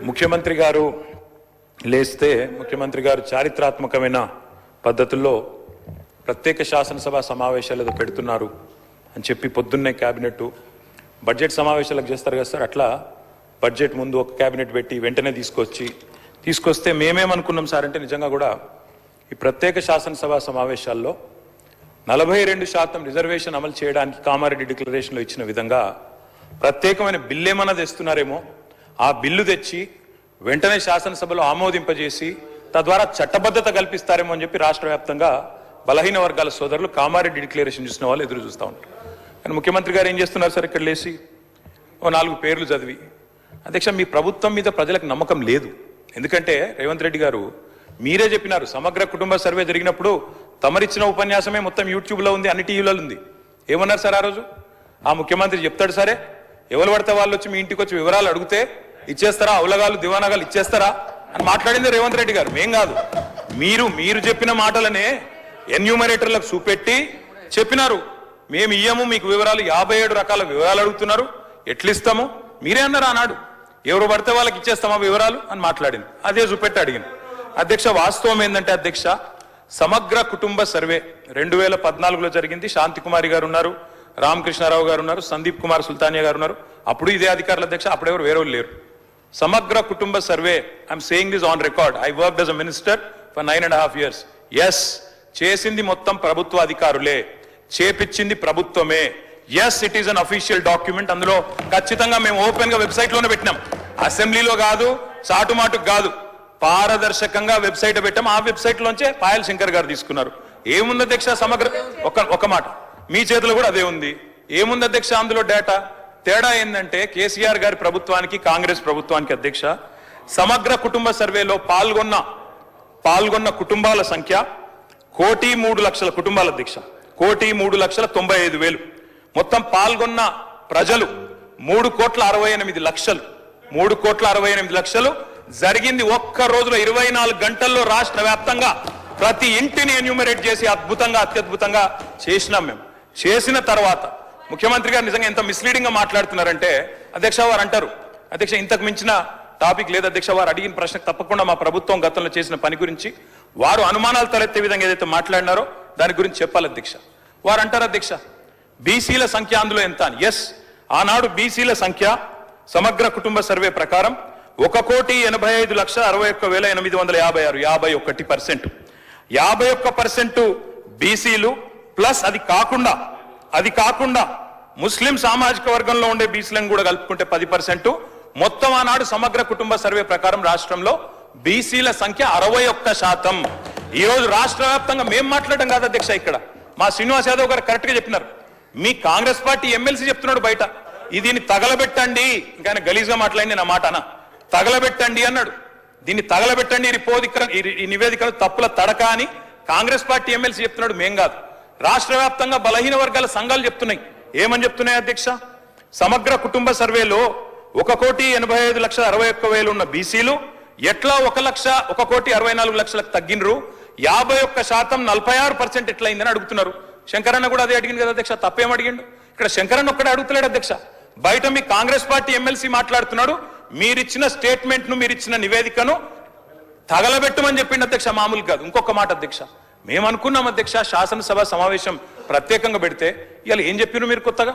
ముఖ్యమంత్రి గారు లేస్తే ముఖ్యమంత్రి గారు చారిత్రాత్మకమైన పద్ధతుల్లో ప్రత్యేక శాసనసభ సమావేశాలు ఏదో పెడుతున్నారు అని చెప్పి పొద్దున్నే క్యాబినెట్ బడ్జెట్ సమావేశాలకు చేస్తారు కదా సార్? అట్లా బడ్జెట్ ముందు ఒక క్యాబినెట్ పెట్టి వెంటనే తీసుకొచ్చి తీసుకొస్తే మేమేమనుకున్నాం సార్ అంటే నిజంగా కూడా ఈ ప్రత్యేక శాసనసభ సమావేశాల్లో నలభై రెండు శాతం రిజర్వేషన్ అమలు చేయడానికి కామారెడ్డి డిక్లరేషన్లో ఇచ్చిన విధంగా ప్రత్యేకమైన బిల్లు ఏమన్నా తెస్తున్నారేమో ఆ బిల్లు తెచ్చి వెంటనే శాసనసభలో ఆమోదింపజేసి తద్వారా చట్టబద్ధత కల్పిస్తారేమో అని చెప్పి రాష్ట్ర వ్యాప్తంగా బలహీన వర్గాల సోదరులు కామారెడ్డి డిక్లరేషన్ చూసిన వాళ్ళు ఎదురు చూస్తూ ఉంటారు. కానీ ముఖ్యమంత్రి గారు ఏం చేస్తున్నారు సార్ ఇక్కడ లేచి? ఓ నాలుగు పేర్లు చదివి. అధ్యక్ష మీ ప్రభుత్వం మీద ప్రజలకు నమ్మకం లేదు. ఎందుకంటే రేవంత్ రెడ్డి గారు మీరే చెప్పినారు సమగ్ర కుటుంబ సర్వే జరిగినప్పుడు తమరిచ్చిన ఉపన్యాసమే మొత్తం యూట్యూబ్లో ఉంది అన్ని టీవీలలో ఉంది. ఏమన్నారు సార్ ఆ రోజు? ఆ ముఖ్యమంత్రి చెప్తాడు సరే ఎవరు పడితే వాళ్ళు వచ్చి మీ ఇంటికి వచ్చి వివరాలు అడిగితే ఇచ్చేస్తారా? అవలగాలు దివానాగాలు ఇచ్చేస్తారా? అని మాట్లాడింది రేవంత్ రెడ్డి గారు. మేం కాదు. మీరు మీరు చెప్పిన మాటలనే ఎన్యూమరేటర్లకు చూపెట్టి చెప్పినారు. మేము ఇయ్యము మీకు వివరాలు యాభై ఏడు రకాల వివరాలు అడుగుతున్నారు. ఎట్లిస్తాము? మీరే అన్నారు ఆనాడు. ఎవరు పడితే వాళ్ళకి ఇచ్చేస్తామా వివరాలు? అని మాట్లాడింది. అదే చూపెట్టి అడిగింది. అధ్యక్ష వాస్తవం ఏంటంటే అధ్యక్ష సమగ్ర కుటుంబ సర్వే రెండు వేల పద్నాలుగులో జరిగింది. శాంతి కుమారి గారు ఉన్నారు రామకృష్ణారావు గారు ఉన్నారు సందీప్ కుమార్ సుల్తానియా గారు ఉన్నారు. అప్పుడు ఇదే అధికారుల అధ్యక్ష అప్పుడెవరు వేరే లేరు. సమగ్ర కుటుంబ survey I am saying this on record I work as a minister for nine and half years yes చేసింది మొత్తం ప్రభుత్వ అధికారులే చేపించింది ప్రభుత్వమే. Yes it is an official document అందులో ఖచ్చితంగా మేము ఓపెన్గా వెబ్సైట్లోనే పెట్టినాం. అసెంబ్లీలో కాదు సాటుమాటుకు కాదు. పారదర్శకంగా వెబ్సైట్ పెట్టాం. ఆ వెబ్సైట్ లోంచే పాయల్ శంకర్ గారు తీసుకున్నారు. ఏముంది అధ్యక్ష సమగ్ర ఒక ఒక మాట. మీ చేతిలో కూడా అదే ఉంది. ఏముంది అధ్యక్ష అందులో డేటా తేడా ఏంటంటే కేసీఆర్ గారి ప్రభుత్వానికి కాంగ్రెస్ ప్రభుత్వానికి అధ్యక్ష సమగ్ర కుటుంబ సర్వేలో పాల్గొన్న పాల్గొన్న కుటుంబాల సంఖ్య కోటి మూడు లక్షల కుటుంబాల అధ్యక్ష. కోటి మూడు లక్షల తొంభై ఐదు వేలు. మొత్తం పాల్గొన్న ప్రజలు మూడు కోట్ల అరవై ఎనిమిది లక్షలు. మూడు కోట్ల అరవై ఎనిమిది లక్షలు. జరిగింది ఒక్క రోజులో ఇరవై నాలుగు గంటల్లో రాష్ట్ర వ్యాప్తంగా ప్రతి ఇంటిని ఎన్యూమరేట్ చేసి అద్భుతంగా అత్యద్భుతంగా చేసినాం మేము. చేసిన తర్వాత ముఖ్యమంత్రి గారు నిజంగా ఎంత మిస్లీడింగ్గా మాట్లాడుతున్నారంటే అధ్యక్ష వారు అంటారు అధ్యక్ష ఇంతకు మించిన టాపిక్ లేదు అధ్యక్ష వారు అడిగిన ప్రశ్నకు తప్పకుండా మా ప్రభుత్వం గతంలో చేసిన పని గురించి వారు అనుమానాలు తలెత్తే విధంగా ఏదైతే మాట్లాడినారో దాని గురించి చెప్పాలి అధ్యక్ష. వారు అంటారు అధ్యక్ష బీసీల సంఖ్య అందులో ఎంత అని. ఎస్ ఆనాడు బీసీల సంఖ్య సమగ్ర కుటుంబ సర్వే ప్రకారం ఒక కోటి ఎనభై ఐదు లక్ష అరవై ఒక్క వేల ఎనిమిది వందల యాభై ఆరు యాభై ఒకటి పర్సెంట్. యాభై ఒక్క పర్సెంట్ బీసీలు ప్లస్ అది కాకుండా అది కాకుండా ముస్లిం సామాజిక వర్గంలో ఉండే బీసీలను కూడా కలుపుకుంటే పది పర్సెంట్. మొత్తం ఆనాడు సమగ్ర కుటుంబ సర్వే ప్రకారం రాష్ట్రంలో బీసీల సంఖ్య అరవై ఒక్క శాతం. ఈ రోజు రాష్ట్ర వ్యాప్తంగా మేం మాట్లాడడం కాదు అధ్యక్ష ఇక్కడ. మా శ్రీనివాస్ యాదవ్ గారు కరెక్ట్గా చెప్పినారు. మీ కాంగ్రెస్ పార్టీ ఎమ్మెల్సీ చెప్తున్నాడు బయట. దీన్ని తగలబెట్టండి. ఇంకా గలీజ్గా మాట్లాడింది నా మాట అన తగలబెట్టండి అన్నాడు. దీన్ని తగలబెట్టండి. ఈ రిపోదిక ఈ- ఈ నివేదికలు తప్పుల తడక అని కాంగ్రెస్ పార్టీ ఎమ్మెల్సీ చెప్తున్నాడు. మేం కాదు. రాష్ట్ర వ్యాప్తంగా బలహీన వర్గాల సంఘాలు చెప్తున్నాయి. ఏమని చెప్తున్నాయి అధ్యక్ష? సమగ్ర కుటుంబ సర్వేలో ఒక కోటి ఎనభై ఐదు లక్షల అరవై ఒక్క వేలు ఉన్న బీసీలు ఎట్లా ఒక లక్ష ఒక కోటి అరవై నాలుగు లక్షలకు తగ్గినరు? యాభై ఒక్క శాతం నలభై ఆరు పర్సెంట్ ఎట్లయిందని అడుగుతున్నారు. శంకరన్న కూడా అదే అడిగింది కదా అధ్యక్ష తప్పేం అడిగిండు? ఇక్కడ శంకరన్న ఒక్కడే అడుగుతలేడు అధ్యక్ష. బయట మీ కాంగ్రెస్ పార్టీ ఎమ్మెల్సీ మాట్లాడుతున్నాడు మీరిచ్చిన స్టేట్మెంట్ను మీరిచ్చిన నివేదికను తగలబెట్టమని చెప్పిండు అధ్యక్ష మామూలు కాదు. ఇంకొక మాట అధ్యక్ష. మేము అనుకున్నాం అధ్యక్ష శాసనసభ సమావేశం ప్రత్యేకంగా పెడితే. ఇవాళ ఏం చెప్పిరు మీరు కొత్తగా?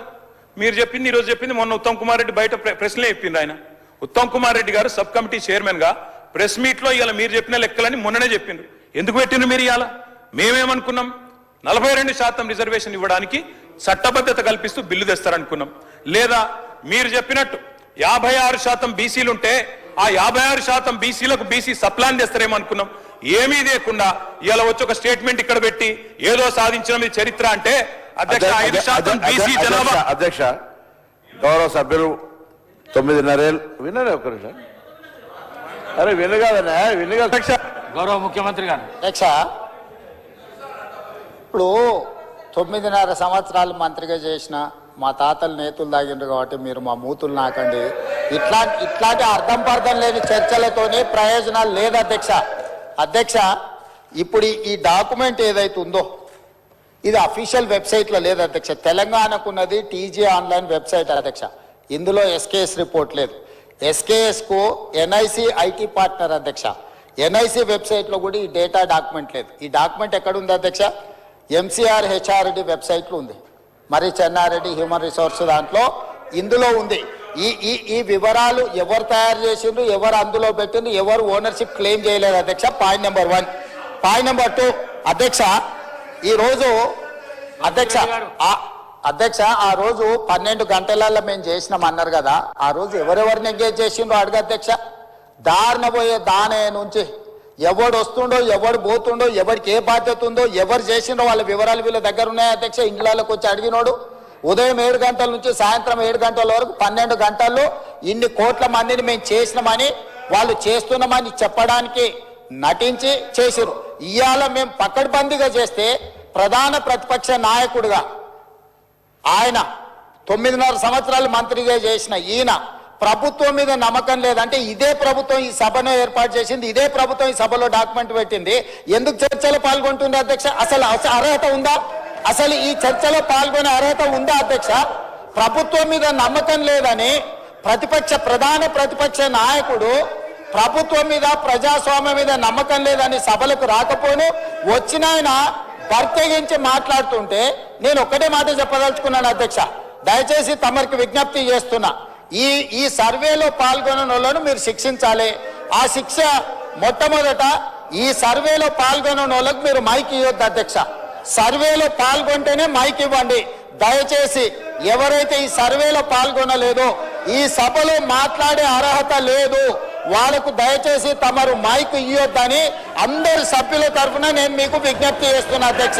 మీరు చెప్పింది ఈరోజు చెప్పింది మొన్న ఉత్తమ్ కుమార్ రెడ్డి బయట ప్రశ్నలే చెప్పింది ఆయన. ఉత్తమ్ కుమార్ రెడ్డి గారు సబ్ కమిటీ చైర్మన్గా ప్రెస్ మీట్లో ఇవాళ మీరు చెప్పిన లెక్కలని మొన్ననే చెప్పిండ్రు. ఎందుకు పెట్టిండ్రు మీరు ఇవాళ మేమేమనుకున్నాం? నలభై రెండు శాతం రిజర్వేషన్ ఇవ్వడానికి చట్టబద్ధత కల్పిస్తూ బిల్లు తెస్తారనుకున్నాం. లేదా మీరు చెప్పినట్టు యాభై ఆరు శాతం బీసీలు ఉంటే ఆ యాభై ఆరు శాతం బీసీలకు బీసీ సప్లాన్ చేస్తారేమనుకున్నాం ఏమీ లేకుండా ఇలా వచ్చి ఒక స్టేట్మెంట్ ఇక్కడ పెట్టి ఏదో సాధించిన మీ చరిత్ర అంటే అధ్యక్ష ఐదు శాతం బీసీ జనాభా. అధ్యక్ష గౌరవ సభ్యులు తొమ్మిదిన్నరేళ్ళు వినరే ఒక నిమిషం. అరే వినగాదనే వినగా అధ్యక్ష. గౌరవ ముఖ్యమంత్రి గారు. అధ్యక్ష ఇప్పుడు తొమ్మిదిన్నర సంవత్సరాలు మంత్రిగా చేసిన మా తాతలు నేతులు తాగిండ్రు కాబట్టి మీరు మా మూతులు నాకండి. ఇట్లా ఇట్లాంటి అర్థం పర్థం లేని చర్చలతోనే ప్రయోజనాలు లేదు అధ్యక్ష. అధ్యక్ష ఇప్పుడు ఈ- డాక్యుమెంట్ ఏదైతే ఉందో ఇది అఫీషియల్ వెబ్సైట్లో లేదు అధ్యక్ష. తెలంగాణకున్నది టీజీ ఆన్లైన్ వెబ్సైట్ అధ్యక్ష. ఇందులో ఎస్కేఎస్ రిపోర్ట్ లేదు. ఎస్కేఎస్కు ఎన్ఐసి ఐటీ పార్ట్నర్ అధ్యక్ష. ఎన్ఐసి వెబ్సైట్లో కూడా ఈ డేటా డాక్యుమెంట్ లేదు. ఈ డాక్యుమెంట్ ఎక్కడుంది అధ్యక్ష? ఎంసీఆర్ హెచ్ఆర్డి వెబ్సైట్లో ఉంది. మరి చెన్నారెడ్డి హ్యూమన్ రిసోర్స్ దాంట్లో ఇందులో ఉంది. ఈ ఈ ఈ వివరాలు ఎవరు తయారు చేసిండ్రు ఎవరు అందులో పెట్టిండ్రు ఎవరు ఓనర్షిప్ క్లెయిమ్ చేయలేదు అధ్యక్ష. Point number one point number two అధ్యక్ష ఈ రోజు అధ్యక్ష అధ్యక్ష ఆ రోజు పన్నెండు గంటలలో మేము చేసినాం అన్నారు కదా. ఆ రోజు ఎవరెవరిని ఎంగేజ్ చేసిండ్రో అడుగు అధ్యక్ష. దారిన పోయే దానే నుంచి ఎవడు వస్తుండో ఎవడు పోతుండో ఎవరికి ఏ బాధ్యత ఉందో ఎవరు చేసిండో వాళ్ళ వివరాలు వీళ్ళ దగ్గర ఉన్నాయి అధ్యక్ష? ఇండ్లలోకి వచ్చి అడిగినోడు. ఉదయం ఏడు గంటల నుంచి సాయంత్రం ఏడు గంటల వరకు పన్నెండు గంటల్లో ఇన్ని కోట్ల మందిని మేము చేసినామని వాళ్ళు చేస్తున్నామని చెప్పడానికి నటించి చేసిరు ఇవాళ మేము పక్కడబందీగా చేస్తే ప్రధాన ప్రతిపక్ష నాయకుడిగా ఆయన తొమ్మిదిన్నర సంవత్సరాలు మంత్రిగా చేసిన ఈయన ప్రభుత్వం మీద నమ్మకం లేదంటే ఇదే ప్రభుత్వం ఈ సభను ఏర్పాటు చేసింది ఇదే ప్రభుత్వం ఈ సభలో డాక్యుమెంట్ పెట్టింది. ఎందుకు చర్చలో పాల్గొంటుంది అధ్యక్ష? అసలు అర్హత ఉందా? అసలు ఈ చర్చలో పాల్గొనే అర్హత ఉందా అధ్యక్ష? ప్రభుత్వం మీద నమ్మకం లేదని ప్రతిపక్ష ప్రధాన ప్రతిపక్ష నాయకుడు ప్రభుత్వం మీద ప్రజాస్వామ్యం మీద నమ్మకం లేదని సభలకు రాకపోను వచ్చిన ఆయన ప్రత్యేకించి మాట్లాడుతుంటే నేను ఒక్కటే మాట చెప్పదలుచుకున్నాను అధ్యక్ష. దయచేసి తమరికి విజ్ఞప్తి చేస్తున్నా. ఈ ఈ సర్వేలో పాల్గొన్న వాళ్ళను మీరు శిక్షించాలి. ఆ శిక్ష మొట్టమొదట ఈ సర్వేలో పాల్గొన్న వాళ్ళకు మీరు మైక్ ఇవ్వద్దు అధ్యక్ష. సర్వేలో పాల్గొంటేనే మైక్ ఇవ్వండి. దయచేసి ఎవరైతే ఈ సర్వేలో పాల్గొనలేదో ఈ సభలో మాట్లాడే అర్హత లేదు వాళ్ళకు దయచేసి తమరు మైక్ ఇవ్వద్దని అందరు సభ్యుల తరఫున నేను మీకు విజ్ఞప్తి చేస్తున్నా అధ్యక్ష.